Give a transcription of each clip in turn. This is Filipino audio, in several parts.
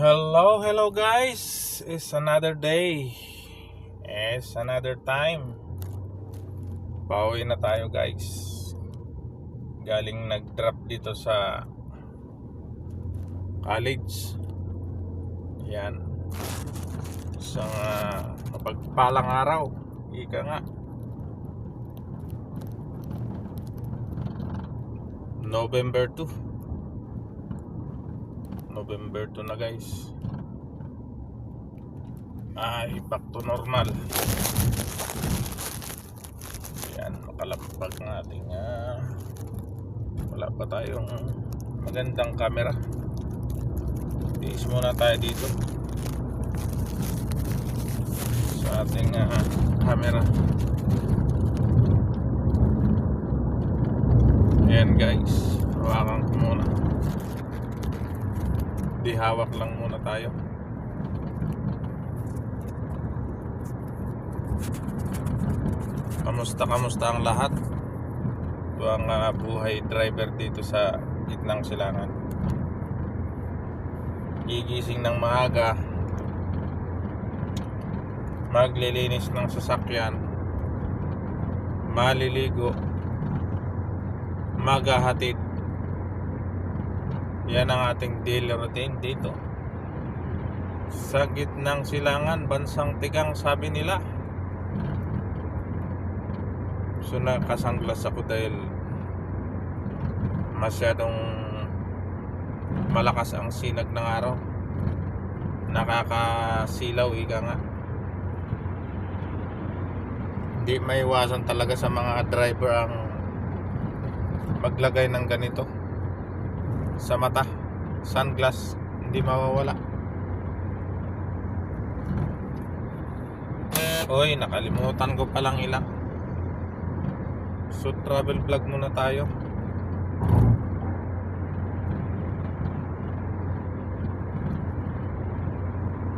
Hello, hello guys. It's another day. It's another time. Pauwi na tayo guys. Galing nag-drop dito sa college. Yan. Isang uh, mapagpalang araw. Ika nga. November 2. November 2 na guys. Ay back to normal. Yan makalampag ng ating ah, wala pa tayong magandang camera. Tiis muna tayo dito. Sa ating ah, camera. Yan guys. Hawakan ko muna di hawak lang muna tayo. Kamusta kamusta ang lahat? Ito ang ah, buhay driver dito sa gitnang silangan. Gigising ng maaga. Maglilinis ng sasakyan. Maliligo. Magahatid yan ang ating daily routine dito. Sa gitnang silangan, bansang tigang sabi nila. So nakasanglas ako dahil masyadong malakas ang sinag ng araw. Nakakasilaw, ika nga. Hindi maiwasan talaga sa mga driver ang maglagay ng ganito sa mata. Sunglass. Hindi mawawala. Oy, nakalimutan ko palang ilang. So travel vlog muna tayo.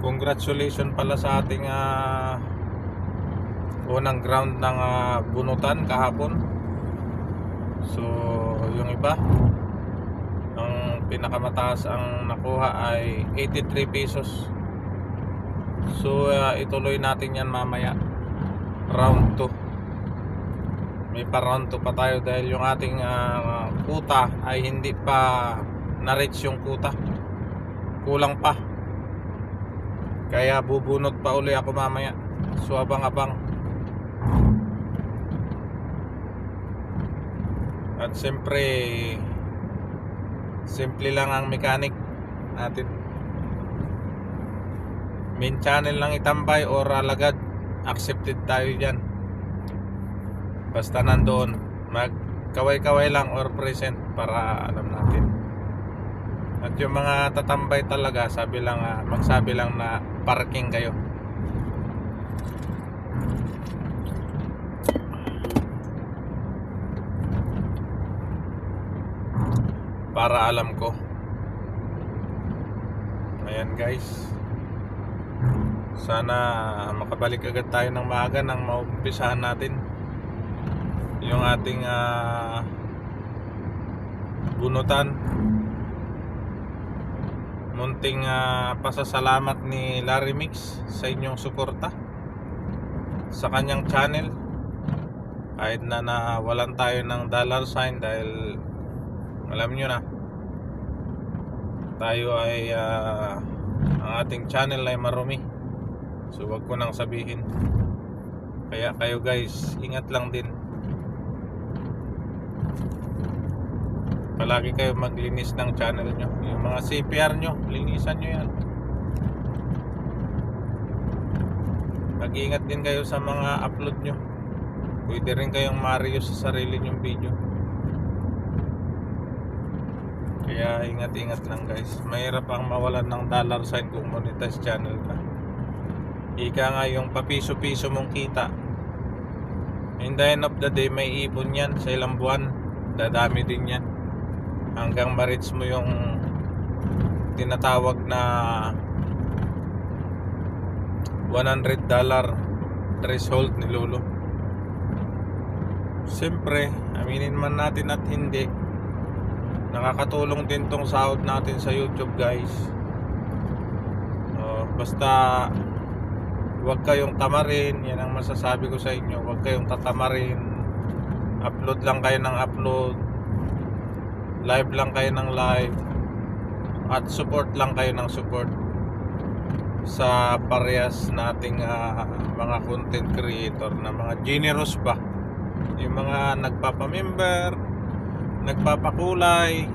Congratulations pala sa ating ah, unang ground ng ah, bunutan kahapon. So yung iba pinakamataas ang nakuha ay 83 pesos. So uh, ituloy natin yan mamaya. Round 2 may pa round 2 pa tayo dahil yung ating uh, kuta ay hindi pa na-reach yung kuta. Kulang pa. Kaya bubunot pa uli ako mamaya. So abang abang at siyempre simple lang ang mechanic natin. Main channel lang itambay or alagad accepted tayo dyan. Basta nandoon mag kaway-kaway lang or present para alam natin. At yung mga tatambay talaga sabi lang ah, magsabi lang na parking kayo para alam ko. Ayan guys. Sana makabalik agad tayo ng maaga nang maumpisahan natin yung ating ah, bunutan. Munting ah, pasasalamat ni Larry Mix sa inyong suporta sa kanyang channel. Kahit na nawalan tayo ng dollar sign dahil alam nyo na. Tayo ay ah, ang ating channel ay marumi. So wag ko nang sabihin. Kaya kayo guys ingat lang din. Palagi kayo maglinis ng channel nyo. Yung mga CPR nyo linisan nyo yan. Mag-ingat din kayo sa mga upload nyo. Pwede rin kayong marius sa sarili nyong video kaya ingat-ingat lang guys. Mahirap ang mawalan ng dollar sign kung monetize channel ka. Ika nga yung papiso-piso mong kita. In the end of the day may ipon yan sa ilang buwan. Dadami din yan. Hanggang ma-reach mo yung tinatawag na 100 dollar threshold ni Lolo. Siyempre aminin man natin at hindi nakakatulong din tong sahod natin sa YouTube guys Basta huwag kayong tamarin, yan ang masasabi ko sa inyo. Huwag kayong tatamarin. Upload lang kayo ng upload. Live lang kayo ng live. At support lang kayo ng support sa parehas nating ah, mga content creator na mga generous ba yung mga nagpapamember nagpapakulay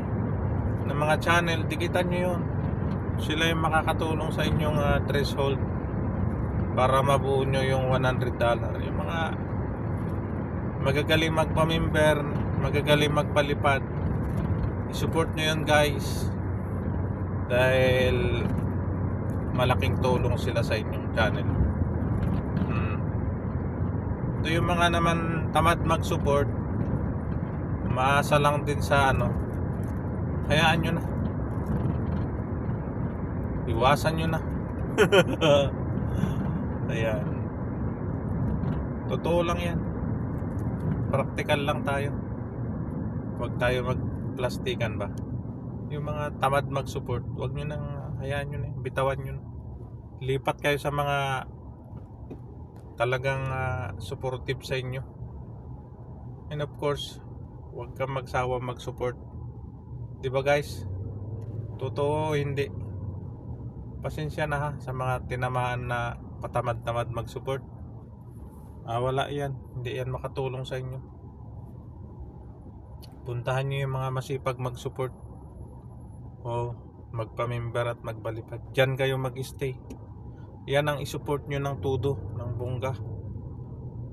ng mga channel dikitan nyo yun sila yung makakatulong sa inyong ah, threshold para mabuo nyo yung 100 dollar yung mga magagaling magpamember magagaling magpalipad i-support nyo yun guys dahil malaking tulong sila sa inyong channel. Mm. Ito yung mga naman tamad mag-support, maasa lang din sa ano, hayaan nyo na. Iwasan nyo na. Ayan. Totoo lang yan. Praktikal lang tayo. Huwag tayo magplastikan ba? Yung mga tamad mag-support, huwag nyo nang hayaan nyo na, bitawan nyo na. Lipat kayo sa mga talagang ah, supportive sa inyo. And of course, huwag kang magsawa mag-support. 'Di ba guys? Totoo hindi. Pasensya na ha sa mga tinamaan na patamad-tamad mag-support. Ah, wala 'yan. Hindi 'yan makatulong sa inyo. Puntahan niyo yung mga masipag mag-support. O magpa-member at magbalipad. Diyan kayo mag-stay. Yan ang isupport nyo ng tudo, ng bongga.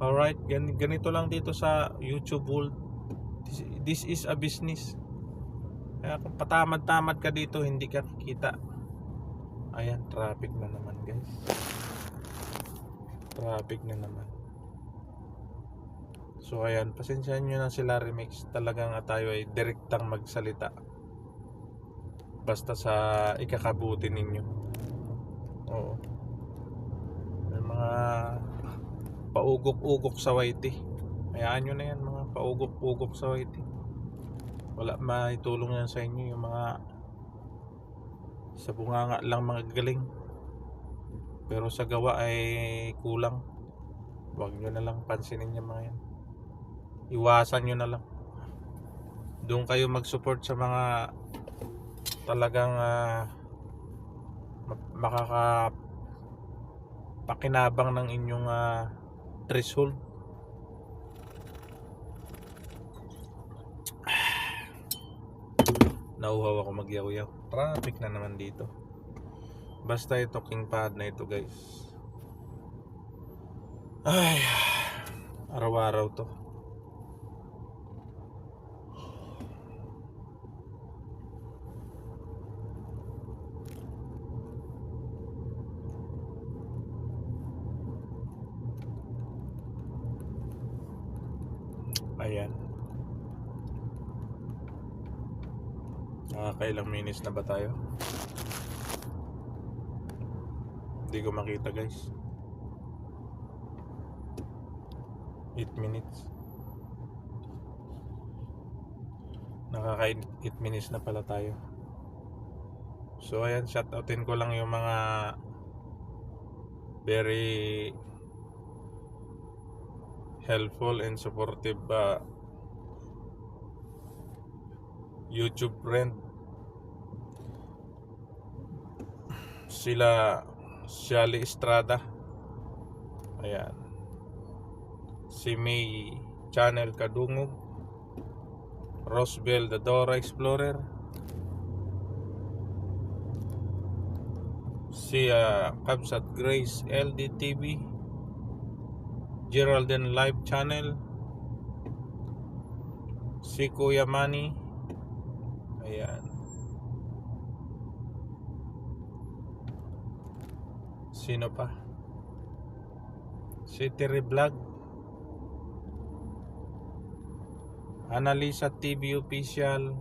Alright, gan- ganito lang dito sa YouTube world. This, is a business. Kaya kung patamad-tamad ka dito, hindi ka kikita. Ayan, traffic na naman guys. Traffic na naman. So ayan, pasensyahan nyo na sila remix. Talagang ah, tayo ay direktang magsalita. Basta sa ikakabuti ninyo. Oo. May mga paugok-ugok sa YT. Hayaan nyo na yan mga paugok-ugok sa YT. Wala maitulong yan sa inyo yung mga sa bunganga lang mga galing. Pero sa gawa ay kulang. Huwag nyo na lang pansinin yung mga yan. Iwasan nyo na lang. Doon kayo mag-support sa mga talagang ah, ma- makaka pakinabang ng inyong ah, threshold. Nauhaw ako magyaw-yaw. Traffic na naman dito. Basta ito king pad na ito guys. Ay, araw-araw to. Ayan. Nakakailang minutes na ba tayo? Hindi ko makita guys. 8 minutes. Nakaka 8 minutes na pala tayo. So ayan, shoutoutin ko lang yung mga very helpful and supportive uh, YouTube friend. Sila Shali Estrada. Ayan. Si May Channel Kadungog. Rosbel the Dora Explorer. Si uh, Grace LDTV Geraldine Live Channel. Si Kuya Manny ayan. Sino pa? Si Terry Vlog. Analisa TV Official.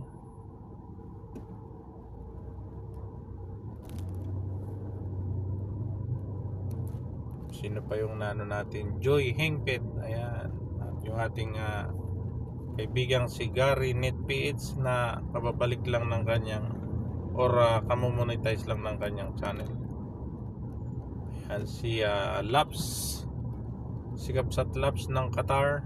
Sino pa yung nano natin? Joy Hengpet ayan. At yung ating ah, kaibigang si Gary Netph na kababalik lang ng kanyang or uh, kamomonetize lang ng kanyang channel. Ayan si uh, Laps. Si Laps ng Qatar.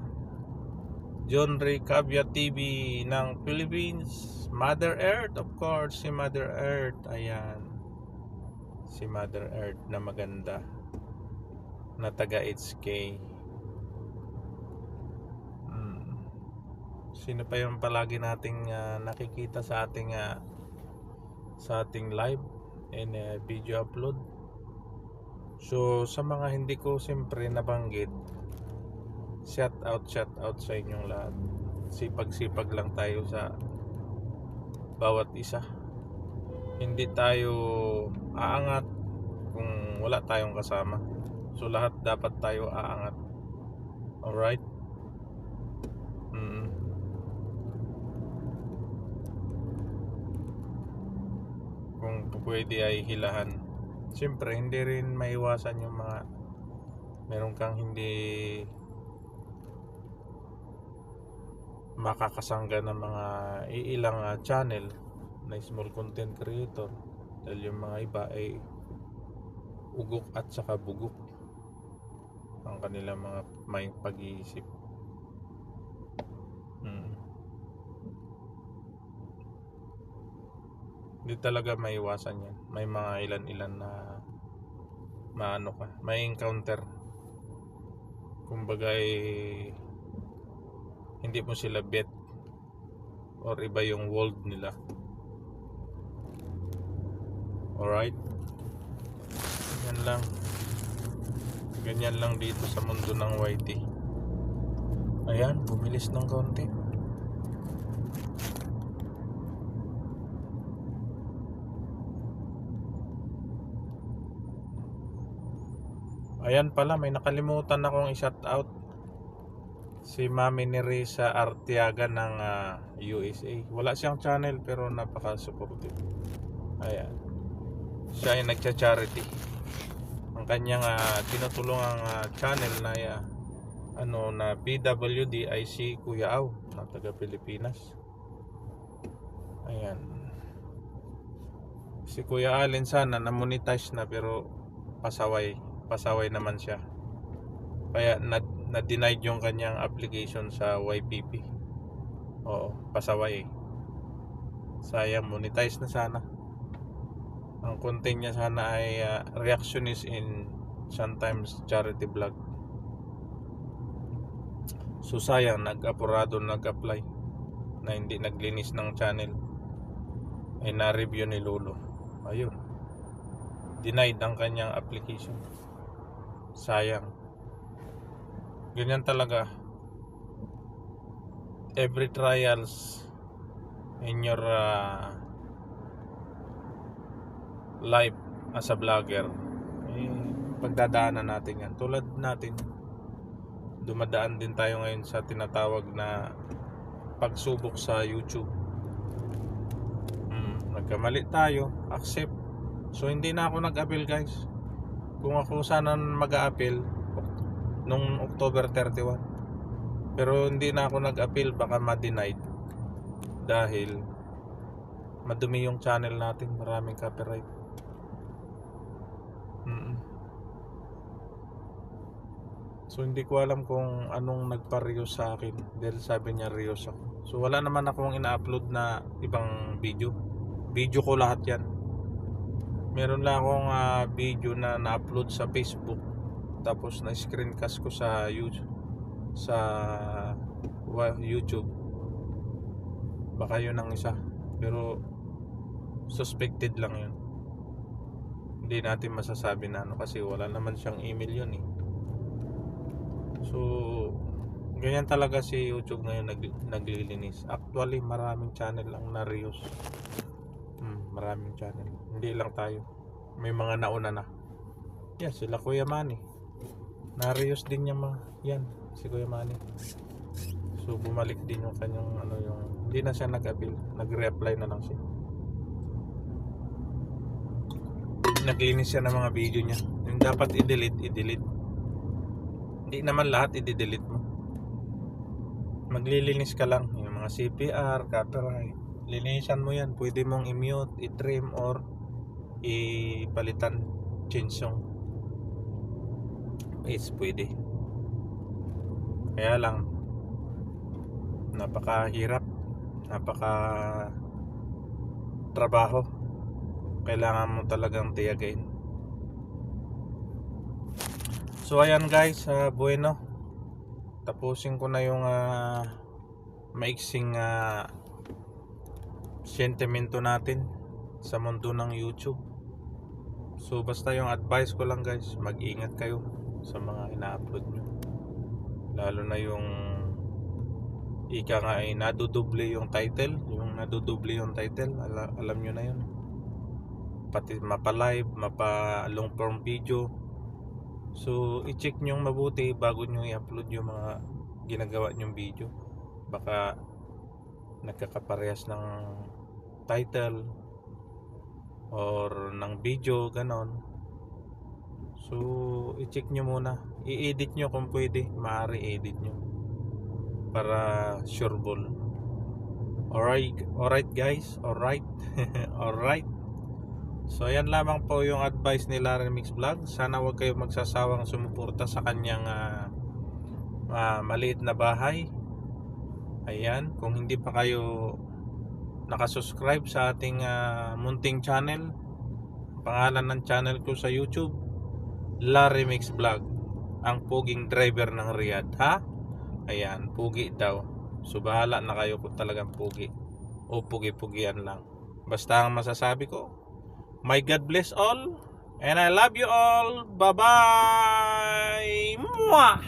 John Ray Cavia TV ng Philippines. Mother Earth of course si Mother Earth. Ayan. Si Mother Earth na maganda. Na taga 8K Sino pa yung palagi nating ah, nakikita sa ating ah, sa ating live and ah, video upload. So sa mga hindi ko siyempre nabanggit, shout out shout out sa inyong lahat. Sipag-sipag lang tayo sa bawat isa. Hindi tayo aangat kung wala tayong kasama. So lahat dapat tayo aangat. Alright? Kung pwede ay hilahan. Siyempre, hindi rin maiwasan yung mga meron kang hindi makakasangga ng mga iilang ah, channel na small content creator dahil yung mga iba ay ugok at saka bugok ang kanilang mga may pag-iisip mm. Hindi talaga maiwasan yan. May mga ilan-ilan na maano ka may encounter. Kumbaga eh, hindi mo sila bet or iba yung world nila. Alright? Yan lang. Ganyan lang dito sa mundo ng YT ayan bumilis ng konti ayan pala may nakalimutan akong i-shout out si Mami ni Risa Artiaga ng ah, USA. Wala siyang channel pero napaka-supportive. Ayan. Siya ay nagcha-charity. Ang kanyang uh, tinutulungang ah, channel na ah, ano na PWD ay si Kuya Au na taga Pilipinas. Ayan. Si Kuya Allen sana na-monetize na pero pasaway. Pasaway naman siya. Kaya na na-denied yung kanyang application sa YPP. Oo, pasaway eh. Sayang, monetize na sana. Ang content niya sana ay uh, reactionist in sometimes charity vlog. So sayang, nag-apurado nag-apply na hindi naglinis ng channel. Ay na-review ni Lolo. Ayun. Denied ang kanyang application. Sayang. Ganyan talaga. Every trials in your uh, life as a vlogger eh, pagdadaanan natin yan. Tulad natin dumadaan din tayo ngayon sa tinatawag na pagsubok sa YouTube. Hmm, nagkamali tayo. Accept. So hindi na ako nag-appeal guys kung ako sana mag-a-appeal nung October 31 pero hindi na ako nag-appeal baka ma-denied. Dahil madumi yung channel natin maraming copyright. So hindi ko alam kung anong nagpa-reuse sa akin dahil sabi niya reuse ako so wala naman akong ina-upload na ibang video. Video ko lahat yan meron lang akong ah, video na na-upload sa Facebook. Tapos na screencast ko sa YouTube sa YouTube. Baka yun ang isa. Pero suspected lang yun. Hindi natin masasabi na ano kasi wala naman siyang email yun eh. So ganyan talaga si YouTube ngayon nag, naglilinis. Actually maraming channel ang na-reuse maraming channel. Hindi lang tayo. May mga nauna na. Yan sila Kuya Manny. Na-reuse din yung mga yan si Kuya Manny. So bumalik din yung kanyang ano yung hindi na siya nag-appeal. Nag-reapply na lang siya. Naglinis siya ng mga video niya. Yung dapat i-delete i-delete. Hindi naman lahat i-delete mo. Maglilinis ka lang. Yung mga CPR, copyright linisan mo yan pwede mong i-mute, i-trim or ipalitan change yung is pwede. Kaya lang, napakahirap, napaka trabaho. Kailangan mo talagang tiyagain. So ayan guys, ah, bueno. Tapusin ko na yung ah, maiksing ah, sentimento natin sa mundo ng YouTube. So basta yung advice ko lang guys, mag-ingat kayo sa mga ina-upload nyo. Lalo na yung ika nga ay nadudoble yung title, yung nadudoble yung title, ala- alam nyo na yun. Pati mapa-live, mapa-long form video. So i-check nyo mabuti bago nyo i-upload yung mga ginagawa nyong video. Baka nagkakaparehas ng title or ng video ganon. So i-check nyo muna. I-edit nyo kung pwede. Maaari edit nyo. Para sureball alright alright guys. Alright. Alright. So ayan lamang po yung advice ni Larry Mix Vlog. Sana wag kayo magsasawang sumuporta sa kanyang ah, ah, maliit na bahay ayan kung hindi pa kayo nakasubscribe sa ating ah, munting channel. Pangalan ng channel ko sa YouTube, Larry Mix Vlog. Ang puging driver ng Riyadh, ha? Ayan, pugi daw. So na kayo kung talagang pugi. O pugi-pugian lang. Basta ang masasabi ko, My God bless all. And I love you all. Bye-bye. Mwah!